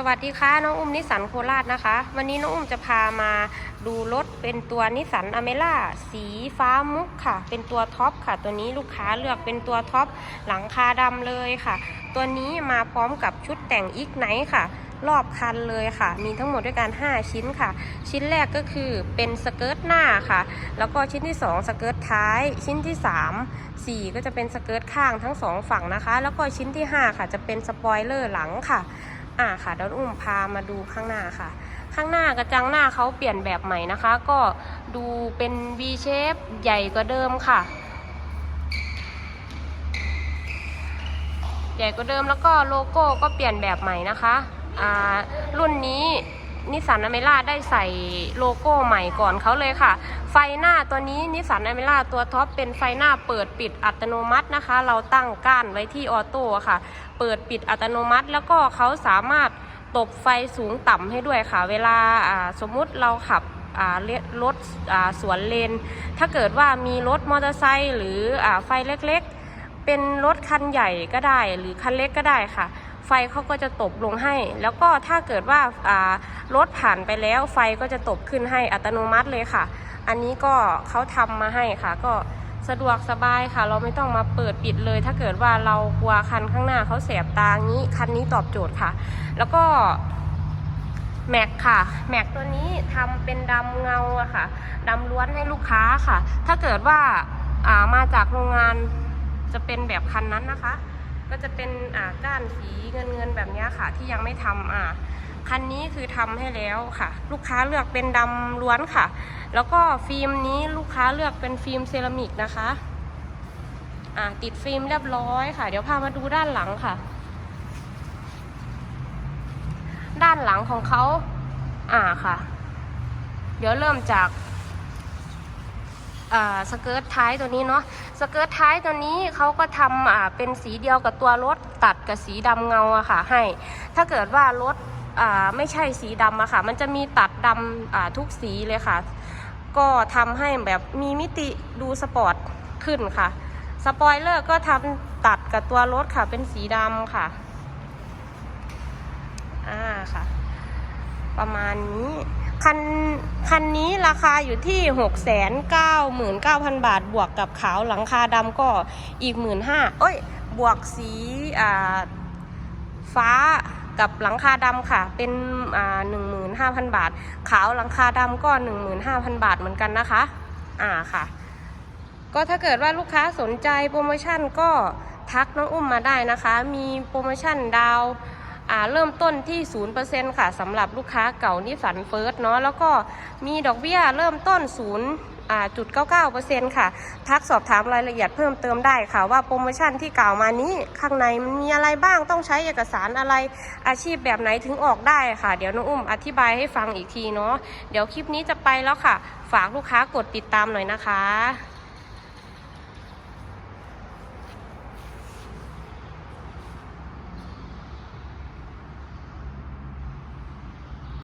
สวัสดีค่ะน้องอุ้มนิสันโคราชนะคะ วันนี้น้องอุ้มจะพามาดูรถเป็นตัวนิสันอเมร่าสีฟ้ามุกค่ะ เป็นตัวท็อปค่ะ ตัวนี้ลูกค้าเลือกเป็นตัวท็อปหลังคาดำเลยค่ะ ตัวนี้มาพร้อมกับชุดแต่งอีกไนค่ะ รอบคันเลยค่ะ มีทั้งหมดด้วยกัน 5 ชิ้นค่ะ ชิ้นแรกก็คือเป็นสเกิร์ตหน้าค่ะ แล้วก็ชิ้นที่ 2 สเกิร์ตท้าย ชิ้นที่ 3 4 ก็จะเป็นสเกิร์ตข้างทั้งสองฝั่งนะคะ แล้วก็ชิ้นที่ 5 ค่ะ จะเป็นสปอยเลอร์หลังค่ะ อ่าค่ะเดี๋ยวอุ้มพามาดูข้างหน้าค่ะ ข้างหน้ากระจังหน้าเขาเปลี่ยนแบบใหม่นะคะ ก็ดูเป็น V shape ใหญ่กว่าเดิมค่ะ ใหญ่กว่าเดิมแล้วก็โลโก้ก็เปลี่ยนแบบใหม่นะคะ อ่ารุ่นนี้ นิสสันอเมร่าได้ใส่โลโก้ใหม่ก่อนเขาเลยค่ะ ไฟหน้าตัวนี้นิสสันอเมร่าตัวท็อปเป็นไฟหน้าเปิดปิดอัตโนมัตินะคะ เราตั้งก้านไว้ที่ออโต้ค่ะ เปิดปิดอัตโนมัติ แล้วก็เขาสามารถตบไฟสูงต่ำให้ด้วยค่ะ เวลาสมมุติเราขับรถสวนเลน ถ้าเกิดว่ามีรถมอเตอร์ไซค์หรืออไฟเล็กๆ เป็นรถคันใหญ่ก็ได้ หรือคันเล็กก็ได้ค่ะ ไฟเขาก็จะตบลงให้ แล้วก็ถ้าเกิดว่ารถผ่านไปแล้วไฟก็จะตบขึ้นให้อัตโนมัติเลยค่ะ อันนี้ก็เขาทำมาให้ค่ะ ก็สะดวกสบายค่ะ เราไม่ต้องมาเปิดปิดเลย ถ้าเกิดว่าเรากลัวคันข้างหน้าเขาแสบตางี้คันนี้ตอบโจทย์ค่ะ แล้วก็แม็กค่ะแม็กตัวนี้ทำเป็นดำเงาอะค่ะดำล้วนให้ลูกค้าค่ะ ถ้าเกิดว่าอ่ามาจากโรงงานจะเป็นแบบคันนั้นนะคะ ก็จะเป็นอ่าก้านสีเงินเงินๆแบบนี้ค่ะ ที่ยังไม่ทำอ่าคันนี้คือทำให้แล้วค่ะ ลูกค้าเลือกเป็นดำล้วนค่ะ แล้วก็ฟิล์มนี้ลูกค้าเลือกเป็นฟิล์มเซรามิกนะคะอ่าติดฟิล์มเรียบร้อยค่ะ เดี๋ยวพามาดูด้านหลังค่ะ ด้านหลังของเขาอ่าค่ะ เดี๋ยวเริ่มจาก สเกิร์ตท้ายตัวนี้เนาะสเกิร์ตท้ายตัวนี้เขาก็ทำเป็นสีเดียวกับตัวรถตัดกับสีดำเงาอะค่ะให้ ถ้าเกิดว่ารถไม่ใช่สีดำอะค่ะ มันจะมีตัดดำทุกสีเลยค่ะ ก็ทำให้แบบมีมิติดูสปอร์ตขึ้นค่ะ สปอยเลอร์ก็ทำตัดกับตัวรถค่ะ เป็นสีดำค่ะอ่าค่ะ ประมาณนี้ คันคันนี้ราคาอยู่ที่ 6 9 9 0 0 0 บาท บวกกับขาวหลังคาดำก็อีก 1 5 0 0 0เอ้ย บวกสีอ่าฟ้ากับหลังคาดำค่ะ เป็นอ่า15,000บาท ขาวหลังคาดำก็15,000บาทเหมือนกันนะคะ อ่าค่ะ ก็ถ้าเกิดว่าลูกค้าสนใจโปรโมชั่นก็ทักน้องอุ้มมาได้นะคะ มีโปรโมชั่นดาว อ่าเริ่มต้นที่ 0%ค่ะสำหรับลูกค้าเก่านิสันเฟิร์สเนาะแล้วก็มีดอกเบี้ยเริ่มต้น0จุด99%ค่ะ ทักสอบถามรายละเอียดเพิ่มเติมได้ค่ะ ว่าโปรโมชั่นที่กล่าวมานี้ข้างในมันมีอะไรบ้างต้องใช้เอกสารอะไรอาชีพแบบไหนถึงออกได้ค่ะ เดี๋ยวน้องอุ้มอธิบายให้ฟังอีกทีเนาะเดี๋ยวคลิปนี้จะไปแล้วค่ะ ฝากลูกค้ากดติดตามหน่อยนะคะ